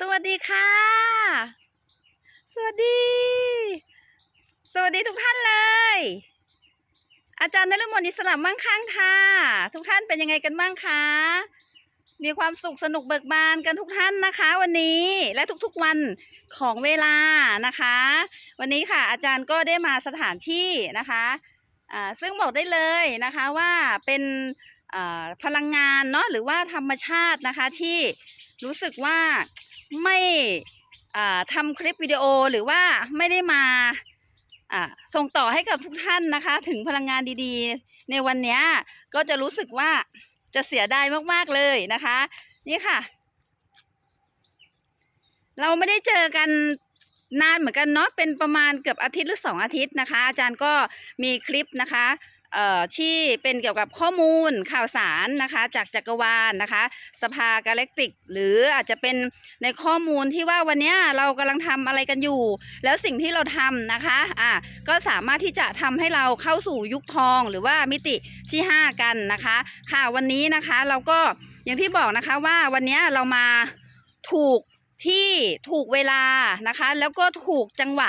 สวัสดีค่ะ สวัสดี สวัสดีทุกท่านเลย อาจารย์นฤมลอิสระมั่งคั่งค่ะ ทุกท่านเป็นยังไงกันบ้างคะ มีความสุขสนุกเบิกบานกันทุกท่านนะคะ วันนี้และทุกๆวันของเวลานะคะ วันนี้ค่ะ อาจารย์ก็ได้มาสถานที่นะคะอ่าซึ่งบอกได้เลยนะคะว่าเป็นอ่าพลังงานเนาะหรือว่าธรรมชาตินะคะที่รู้สึกว่า ไม่ทำคลิปวิดีโอหรือว่าไม่ได้มาส่งต่อให้กับทุกท่านนะคะ ถึงพลังงานดีๆ ในวันนี้ก็จะรู้สึกว่าจะเสียดายมากๆเลยนะคะ นี่ค่ะ เราไม่ได้เจอกันนานเหมือนกันเนาะเป็นประมาณเกือบอาทิตย์หรือสองอาทิตย์นะคะ อาจารย์ก็มีคลิปนะคะ ที่เป็นเกี่ยวกับข้อมูลข่าวสารนะคะ จากจักรวาลนะคะ สภากาแล็กติก หรืออาจจะเป็นในข้อมูลที่ว่าวันนี้เรากำลังทำอะไรกันอยู่ แล้วสิ่งที่เราทำนะคะอะก็สามารถที่จะทำให้เราเข้าสู่ยุคทองหรือว่ามิติที่ 5 กันนะคะ ค่ะวันนี้นะคะเราก็อย่างที่บอกนะคะว่าวันนี้เรามาถูกที่ถูกเวลานะคะ แล้วก็ถูกจังหวะ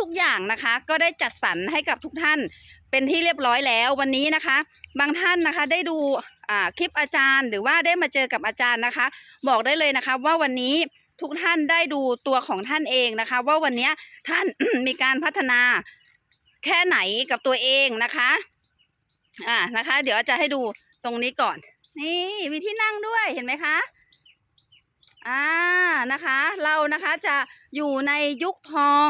ทุกๆอย่างนะคะ ก็ได้จัดสรรให้กับทุกท่าน เป็นที่เรียบร้อยแล้ววันนี้นะคะ บางท่านนะคะได้ดูคลิปอาจารย์ หรือว่าได้มาเจอกับอาจารย์นะคะ บอกได้เลยนะคะว่าวันนี้ทุกท่านได้ดูตัวของท่านเองนะคะ ว่าวันนี้ท่านมีการพัฒนาแค่ไหนกับตัวเองนะคะอ่านะคะ เดี๋ยวจารย์ให้ดูตรงนี้ก่อน นี่มีที่นั่งด้วยเห็นไหมคะอ่านะคะ เรานะคะจะอยู่ในยุคทอง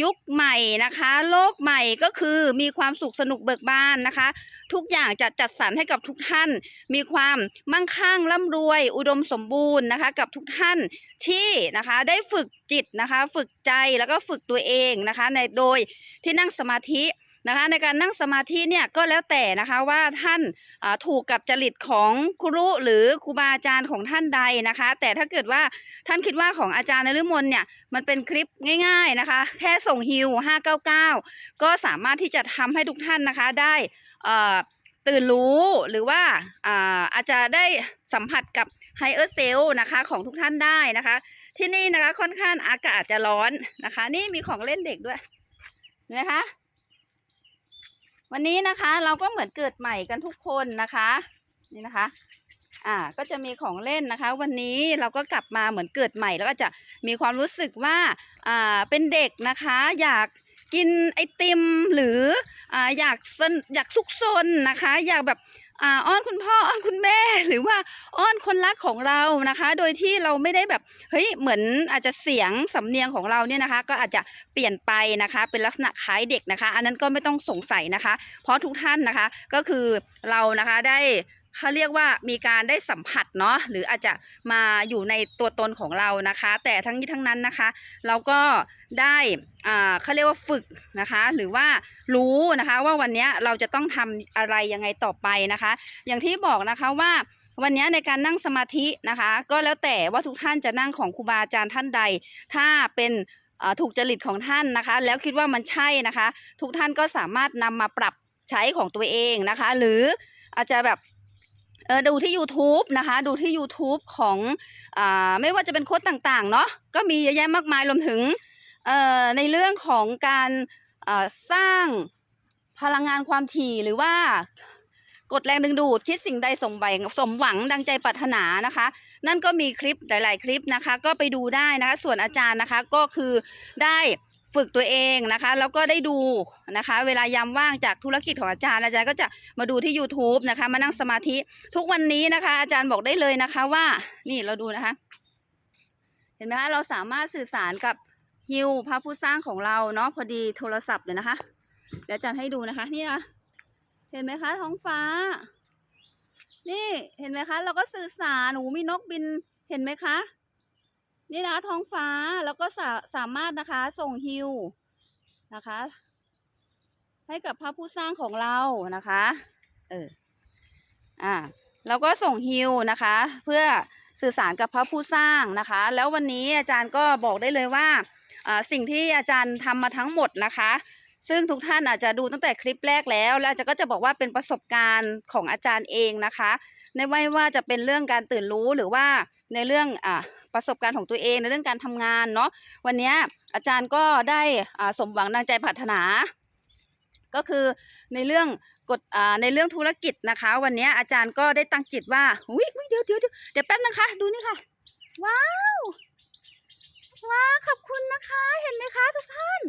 ยุคใหม่นะคะ โลกใหม่ก็คือมีความสุขสนุกเบิกบานนะคะ ทุกอย่างจะจัดสรรให้กับทุกท่าน มีความมั่งคั่งร่ำรวย อุดมสมบูรณ์นะคะ กับทุกท่านที่นะคะได้ฝึกจิตนะคะ ฝึกใจแล้วก็ฝึกตัวเองนะคะ ในโดยที่นั่งสมาธิ นะคะในการนั่งสมาธิเนี่ยก็แล้วแต่นะคะว่าท่านถูกกับจริตของครูหรือครูบาอาจารย์ของท่านใดนะคะ แต่ถ้าเกิดว่าท่านคิดว่าของอาจารย์นฤมลเนี่ยมันเป็นคลิปง่าย ๆนะคะ แค่ส่งฮิว599 ก็สามารถที่จะทำให้ทุกท่านนะคะได้ตื่นรู้หรือว่าอ่าอาจจะได้สัมผัสกับไฮเออร์เซลนะคะของทุกท่านได้นะคะ ที่นี่นะคะค่อนข้างอากาศจะร้อนนะคะ นี่มีของเล่นเด็กด้วยเห็นไหมคะ วันนี้นะคะเราก็เหมือนเกิดใหม่กันทุกคนนะคะนี่นะคะ อ่าก็จะมีของเล่นนะคะ วันนี้เราก็กลับมาเหมือนเกิดใหม่ แล้วก็จะมีความรู้สึกว่าอ่าเป็นเด็กนะคะ อยากกินไอติมหรืออ่าอยากสนอยากซุกซนนะคะ อยากแบบ อ้อนคุณพ่ออ้อนคุณแม่หรือว่าอ้อนคนรักของเรานะคะ โดยที่เราไม่ได้แบบเฮ้ยเหมือนอาจจะเสียงสำเนียงของเราเนี่ยนะคะ ก็อาจจะเปลี่ยนไปนะคะ เป็นลักษณะคล้ายเด็กนะคะ อันนั้นก็ไม่ต้องสงสัยนะคะ เพราะทุกท่านนะคะก็คือเรานะคะได้ เขาเรียกว่ามีการได้สัมผัสเนาะหรืออาจจะมาอยู่ในตัวตนของเรานะคะ แต่ทั้งนี้ทั้งนั้นนะคะ เราก็ได้อ่าเขาเรียกว่าฝึกนะคะ หรือว่ารู้นะคะว่าวันนี้เราจะต้องทำอะไรยังไงต่อไปนะคะ อย่างที่บอกนะคะว่าวันนี้ในการนั่งสมาธินะคะ ก็แล้วแต่ว่าทุกท่านจะนั่งของครูบาอาจารย์ท่านใด ถ้าเป็นอ่าถูกจริตของท่านนะคะ แล้วคิดว่ามันใช่นะคะ ทุกท่านก็สามารถนำมาปรับใช้ของตัวเองนะคะ หรืออาจจะแบบ เออดูที่ YouTube นะคะ ดูที่ YouTube ของอาไม่ว่าจะเป็นโค้ดต่างๆ เนาะก็มีเยอะแยะมากมายรวมถึงเอ่อในเรื่องของการอ่อสร้างพลังงานความถี่หรือว่ากดแรงดึงดูดคิดสิ่งใดสมหวังสมหวังดังใจปรารถนานะคะ นั่นก็มีคลิปหลาย ๆ คลิปนะคะ ก็ไปดูได้นะคะ ส่วนอาจารย์นะคะก็คือได้ ฝึกตัวเองนะคะ แล้วก็ได้ดูนะคะ เวลายามว่างจากธุรกิจของอาจารย์ อาจารย์ก็จะมาดูที่ YouTube นะคะ มานั่งสมาธิทุกวันนี้นะคะ อาจารย์บอกได้เลยนะคะว่านี่เราดูนะคะ เห็นไหมคะเราสามารถสื่อสารกับฮิวพระผู้สร้างของเราเนาะพอดีโทรศัพท์เลยนะคะเดี๋ยวอาจารย์ให้ดูนะคะนี่นะเห็นไหมคะ ท้องฟ้า นี่เห็นไหมคะ เราก็สื่อสารหนูมีนกบินเห็นไหมคะ นี่นะท้องฟ้าแล้วก็สาสามารถนะคะส่งฮิวนะคะ ให้กับพระผู้สร้างของเรานะคะเอออ่าเราก็ส่งฮิวนะคะ เพื่อสื่อสารกับพระผู้สร้างนะคะ แล้ววันนี้อาจารย์ก็บอกได้เลยว่าสิ่งที่อาจารย์ทำมาทั้งหมดนะคะ ซึ่งทุกท่านอาจจะดูตั้งแต่คลิปแรกแล้ว แล้วอาจารย์ก็จะบอกว่าเป็นประสบการณ์ของอาจารย์เองนะคะในไม่ว่าจะเป็นเรื่องการตื่นรู้หรือว่าในเรื่องอ่า ประสบการณ์ของตัวเองในเรื่องการทำงานเนาะวันนี้อาจารย์ก็ได้สมหวังดังใจปรารถนา ก็คือในเรื่องกฎในเรื่องธุรกิจนะคะ วันนี้อาจารย์ก็ได้ตั้งจิตว่าอุ้ยอุ๊ยเดี๋ยวเดี๋ยวเดี๋ยวเดี๋ยวแป๊บนะคะดูนี่ค่ะ ว้าวว้าขอบคุณนะคะเห็นไหมคะทุกท่าน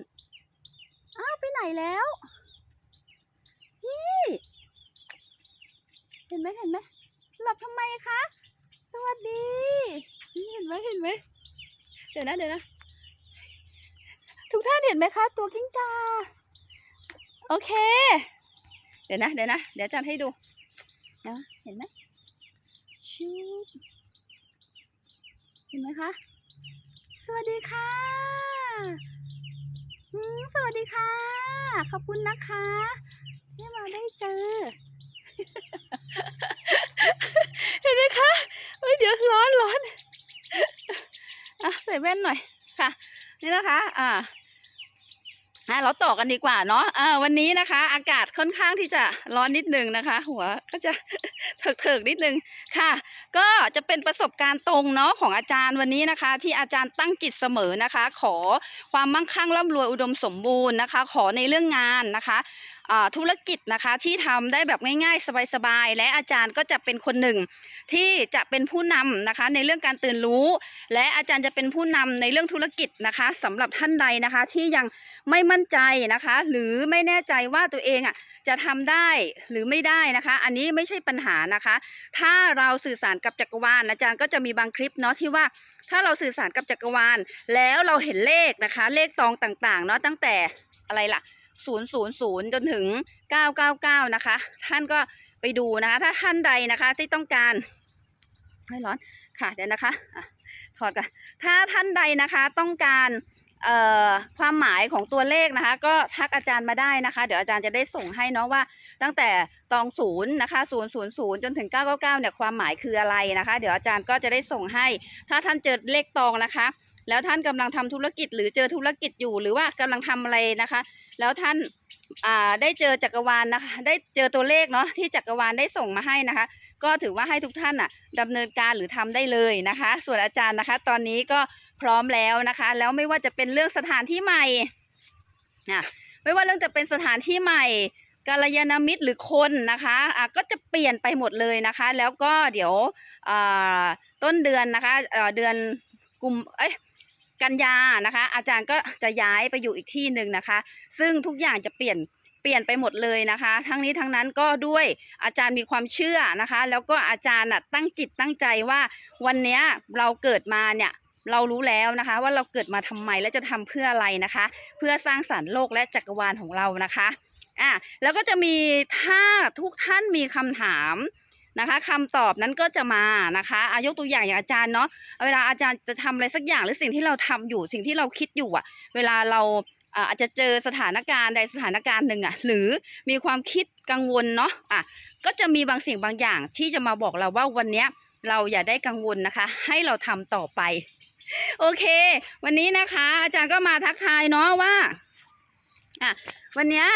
อ้าวไปไหนแล้วนี่เห็นไหมเห็นไหมหลับทำไมคะ สวัสดีนี่เห็นไหมเห็นไหม เดี๋ยวนะเดี๋ยวนะ ทุกท่านเห็นไหมคะ ตัวกิ้งกา โอเค เดี๋ยวนะเดี๋ยวนะ เดี๋ยวอาจารย์ให้ดูนะเห็นไหมชูเห็นไหมคะ สวัสดีค่ะสวัสดีค่ะ ขอบคุณนะคะที่มาได้เจอ เห็นไหมคะเฮ้ยเดี๋ยวร้อนร้อน อะใส่แว่นหน่อยค่ะ นี่นะคะ อ่าอะเราต่อกันดีกว่าเนาะอ่าวันนี้นะคะ อากาศค่อนข้างที่จะร้อนนิดนึงนะคะ หัวก็จะเถิกๆนิดนึงค่ะ ก็จะเป็นประสบการณ์ตรงเนาะของอาจารย์วันนี้นะคะ ที่อาจารย์ตั้งจิตเสมอนะคะ ขอความมั่งคั่งร่ำรวยอุดมสมบูรณ์นะคะ ขอในเรื่องงานนะคะธุรกิจนะคะที่ทำได้แบบง่าย ๆ สบายๆ และอาจารย์ก็จะเป็นคนหนึ่ง ที่จะเป็นผู้นำนะคะในเรื่องการตื่นรู้ และอาจารย์จะเป็นผู้นำในเรื่องธุรกิจนะคะสำหรับท่านใดนะคะที่ยังไม่มั่นใจนะคะ หรือไม่แน่ใจว่าตัวเองอะจะทำได้หรือไม่ได้นะคะ อันนี้ไม่ใช่ปัญหานะคะ ถ้าเราสื่อสารกับจักรวาลอาจารย์ก็จะมีบางคลิปเนาะที่ว่าถ้าเราสื่อสารกับจักรวาล แล้วเราเห็นเลขนะคะ เลขตองต่างๆเนาะตั้งแต่อะไรล่ะ 000 จนถึง 999 นะคะ ท่านก็ไปดูนะคะ ถ้าท่านใดนะคะที่ต้องการไม่ร้อนค่ะเดี๋ยวนะคะอะถอดกันถ้าท่านใดนะคะต้องการความหมายของตัวเลขนะคะ ก็ทักอาจารย์มาได้นะคะ เดี๋ยวอาจารย์จะได้ส่งให้เนาะว่า ตั้งแต่ตองศูนย์นะคะศูนย์ศูนย์ศูนย์จนถึงเก้าเก้าเก้าเนี่ยความหมายคืออะไรนะคะ เดี๋ยวอาจารย์ก็จะได้ส่งให้ ถ้าท่านเจอเลขตองนะคะ แล้วท่านกำลังทำธุรกิจหรือเจอธุรกิจอยู่หรือว่ากำลังทำอะไรนะคะ แล้วท่านได้เจอจักรวาลนะคะ ได้เจอตัวเลขเนาะที่จักรวาลได้ส่งมาให้นะคะ ก็ถือว่าให้ทุกท่านอะดำเนินการหรือทำได้เลยนะคะ ส่วนอาจารย์นะคะ ตอนนี้ก็พร้อมแล้วนะคะ แล้วไม่ว่าจะเป็นเรื่องสถานที่ใหม่อะไม่ว่าเรื่องจะเป็นสถานที่ใหม่กาลยานามิตรหรือคนนะคะอะก็จะเปลี่ยนไปหมดเลยนะคะ แล้วก็เดี๋ยวต้นเดือนนะคะเอ่อเดือนกุมเอ้ย กันยานะคะ อาจารย์ก็จะย้ายไปอยู่อีกที่หนึ่งนะคะ ซึ่งทุกอย่างจะเปลี่ยนเปลี่ยนไปหมดเลยนะคะ ทั้งนี้ทั้งนั้นก็ด้วยอาจารย์มีความเชื่อนะคะ แล้วก็อาจารย์น่ะตั้งจิตตั้งใจว่าวันนี้เราเกิดมาเนี่ยเรารู้แล้วนะคะ ว่าเราเกิดมาทำไมและจะทำเพื่ออะไรนะคะ เพื่อสร้างสรรค์โลกและจักรวาลของเรานะคะอะแล้วก็จะมีถ้าทุกท่านมีคำถาม นะคะคำตอบนั้นก็จะมานะคะอายกตัวอย่างอย่างอาจารย์เนาะเวลาอาจารย์จะทำอะไรสักอย่างหรือสิ่งที่เราทำอยู่สิ่งที่เราคิดอยู่อะเวลาเราอาจจะเจอสถานการณ์ใดสถานการณ์หนึ่งอะหรือมีความคิดกังวลเนาะอะก็จะมีบางสิ่งบางอย่างที่จะมาบอกเราว่าวันเนี้ยเราอย่าได้กังวลนะคะ ให้เราทำต่อไป โอเค วันนี้นะคะ อาจารย์ก็มาทักทายเนาะว่าอะวันเนี้ย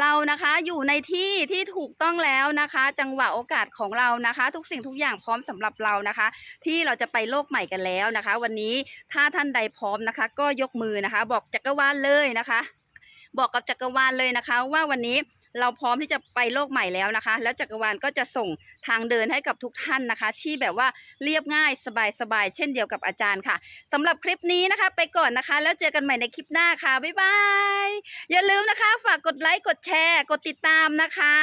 เรานะคะอยู่ในที่ที่ถูกต้องแล้วนะคะ จังหวะโอกาสของเรานะคะ ทุกสิ่งทุกอย่างพร้อมสำหรับเรานะคะ ที่เราจะไปโลกใหม่กันแล้วนะคะ วันนี้ถ้าท่านใดพร้อมนะคะ ก็ยกมือนะคะ บอกจักรวาลเลยนะคะ บอกกับจักรวาลเลยนะคะ ว่าวันนี้ เราพร้อมที่จะไปโลกใหม่แล้วนะคะ แล้วจักรวาลก็จะส่งทางเดินให้กับทุกท่านนะคะ ที่แบบว่าเรียบง่ายสบายๆเช่นเดียวกับอาจารย์ค่ะสำหรับคลิปนี้นะคะ ไปก่อนนะคะ แล้วเจอกันใหม่ในคลิปหน้าค่ะบ๊ายบายอย่าลืมนะคะ ฝากกดไลค์กดแชร์ กดติดตามนะคะ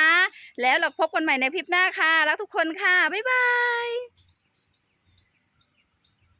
แล้วเราพบกันใหม่ในคลิปหน้าค่ะแล้วทุกคนค่ะบ๊ายบาย